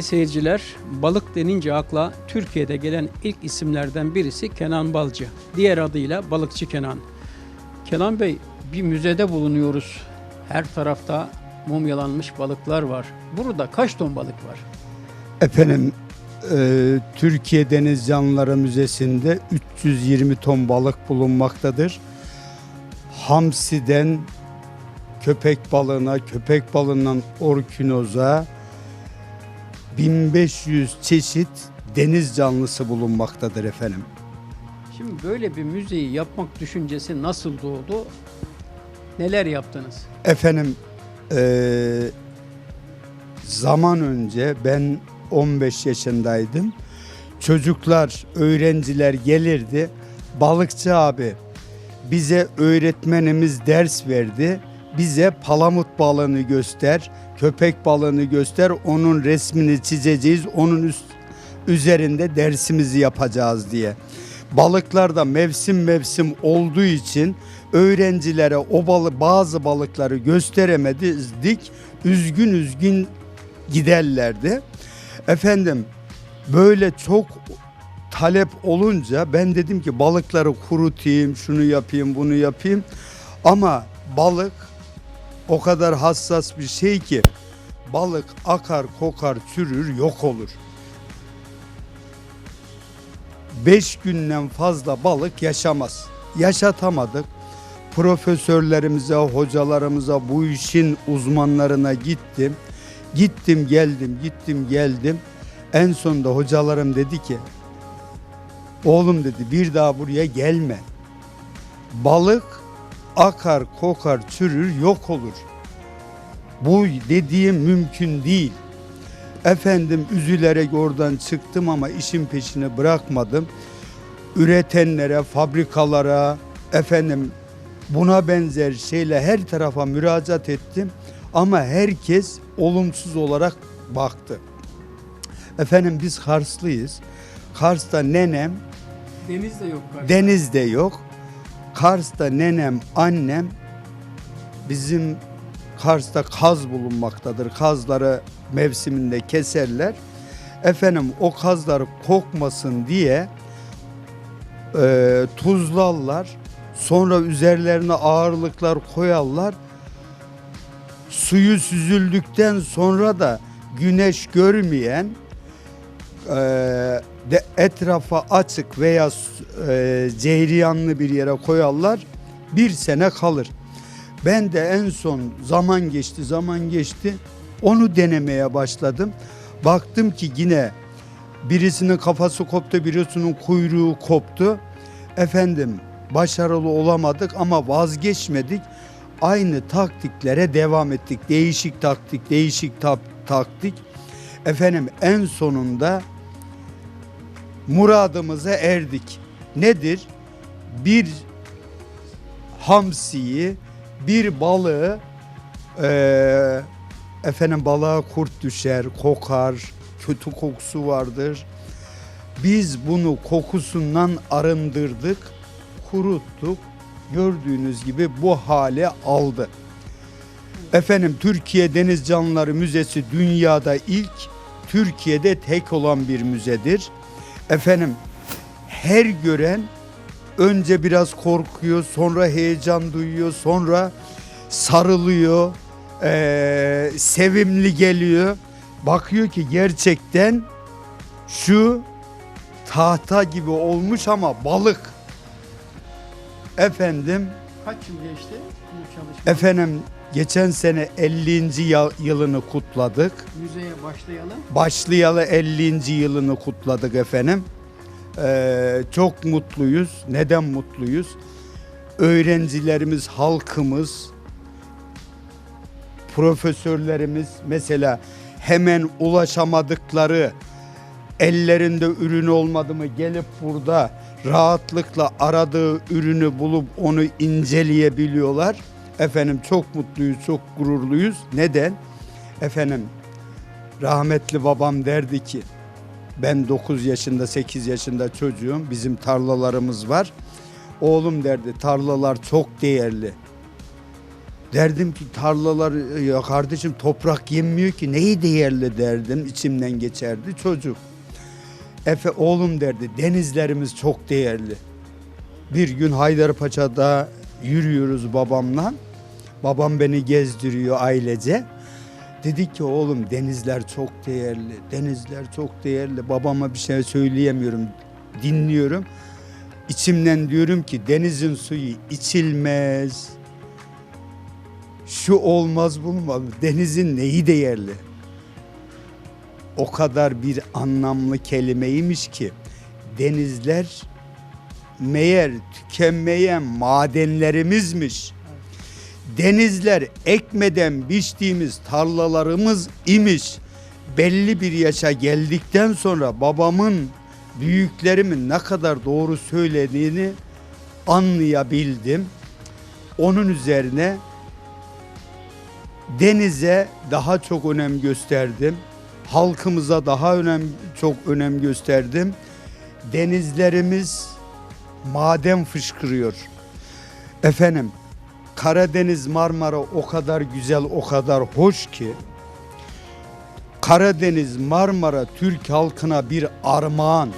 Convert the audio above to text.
Değerli seyirciler, balık denince akla Türkiye'de gelen ilk isimlerden birisi Kenan Balcı. Diğer adıyla Balıkçı Kenan. Kenan Bey, bir müzede bulunuyoruz. Her tarafta mumyalanmış balıklar var. Burada kaç ton balık var? Efendim e, Türkiye Deniz Canlıları Müzesi'nde 320 ton balık bulunmaktadır. Hamsiden köpek balığına, köpek balığından orkinoza 1500 çeşit deniz canlısı bulunmaktadır efendim. Şimdi böyle bir müzeyi yapmak düşüncesi nasıl doğdu? Neler yaptınız? Efendim eee, zaman önce ben 15 yaşındaydım. Çocuklar, öğrenciler gelirdi. Balıkçı abi bize öğretmenimiz ders verdi. Bize palamut balığını göster, köpek balığını göster. Onun resmini çizeceğiz. Onun üst, üzerinde dersimizi yapacağız diye. Balıklar da mevsim mevsim olduğu için öğrencilere o balı, bazı balıkları gösteremedik. Üzgün üzgün giderlerdi. Efendim böyle çok talep olunca ben dedim ki balıkları kurutayım, şunu yapayım, bunu yapayım. Ama balık o kadar hassas bir şey ki balık akar, kokar, çürür, yok olur. Beş günden fazla balık yaşamaz. Yaşatamadık. Profesörlerimize, hocalarımıza, bu işin uzmanlarına gittim. Gittim geldim, gittim geldim. En sonunda hocalarım dedi ki, oğlum dedi bir daha buraya gelme. Balık akar, kokar, çürür, yok olur. Bu dediğim mümkün değil. Efendim üzülerek oradan çıktım ama işin peşini bırakmadım. Üretenlere, fabrikalara, efendim buna benzer şeyle her tarafa müracaat ettim. Ama herkes olumsuz olarak baktı. Efendim biz Karslıyız. Kars'ta nenem, Deniz de yok karşıda. deniz de yok. Kars'ta nenem, annem bizim Kars'ta kaz bulunmaktadır. Kazları mevsiminde keserler. Efendim o kazları kokmasın diye e, tuzlarlar. Sonra üzerlerine ağırlıklar koyarlar. Suyu süzüldükten sonra da güneş görmeyen e, de etrafa açık veya e, ceyriyanlı bir yere koyarlar. Bir sene kalır. Ben de en son zaman geçti, zaman geçti. Onu denemeye başladım. Baktım ki yine birisinin kafası koptu, birisinin kuyruğu koptu. Efendim başarılı olamadık ama vazgeçmedik. Aynı taktiklere devam ettik. Değişik taktik, değişik ta- taktik. Efendim en sonunda muradımıza erdik. Nedir? Bir hamsiyi, bir balığı eee, efendim balığa kurt düşer, kokar, kötü kokusu vardır. Biz bunu kokusundan arındırdık, kuruttuk. Gördüğünüz gibi bu hale aldı. Efendim Türkiye Deniz Canlıları Müzesi dünyada ilk, Türkiye'de tek olan bir müzedir. Efendim her gören önce biraz korkuyor, sonra heyecan duyuyor, sonra sarılıyor, eee, sevimli geliyor. Bakıyor ki gerçekten şu tahta gibi olmuş ama balık. Efendim, Kaç yıl geçti bu çalışma? efendim geçen sene 50. ya- yılını kutladık. Müzeye başlayalım. Başlayalı 50. yılını kutladık efendim. Ee, çok mutluyuz. Neden mutluyuz? Öğrencilerimiz, halkımız, profesörlerimiz mesela hemen ulaşamadıkları ellerinde ürün olmadı mı gelip burada rahatlıkla aradığı ürünü bulup onu inceleyebiliyorlar. Efendim çok mutluyuz, çok gururluyuz. Neden? Efendim rahmetli babam derdi ki ben 9 yaşında 8 yaşında çocuğum bizim tarlalarımız var. Oğlum derdi tarlalar çok değerli. Derdim ki tarlalar ya kardeşim toprak yenmiyor ki neyi değerli derdim içimden geçerdi çocuk. Efe oğlum derdi denizlerimiz çok değerli. Bir gün Haydarpaşa'da yürüyoruz babamla. Babam beni gezdiriyor ailece. Dedik ki oğlum denizler çok değerli. Denizler çok değerli. Babama bir şey söyleyemiyorum. Dinliyorum. İçimden diyorum ki denizin suyu içilmez. Şu olmaz bulmaz. Denizin neyi değerli? O kadar bir anlamlı kelimeymiş ki denizler meğer tükenmeyen madenlerimizmiş. Denizler ekmeden biçtiğimiz tarlalarımız imiş. Belli bir yaşa geldikten sonra babamın, büyüklerimin ne kadar doğru söylediğini anlayabildim. Onun üzerine denize daha çok önem gösterdim. Halkımıza daha önem çok önem gösterdim. Denizlerimiz maden fışkırıyor. Efendim Karadeniz Marmara o kadar güzel, o kadar hoş ki Karadeniz Marmara Türk halkına bir armağan.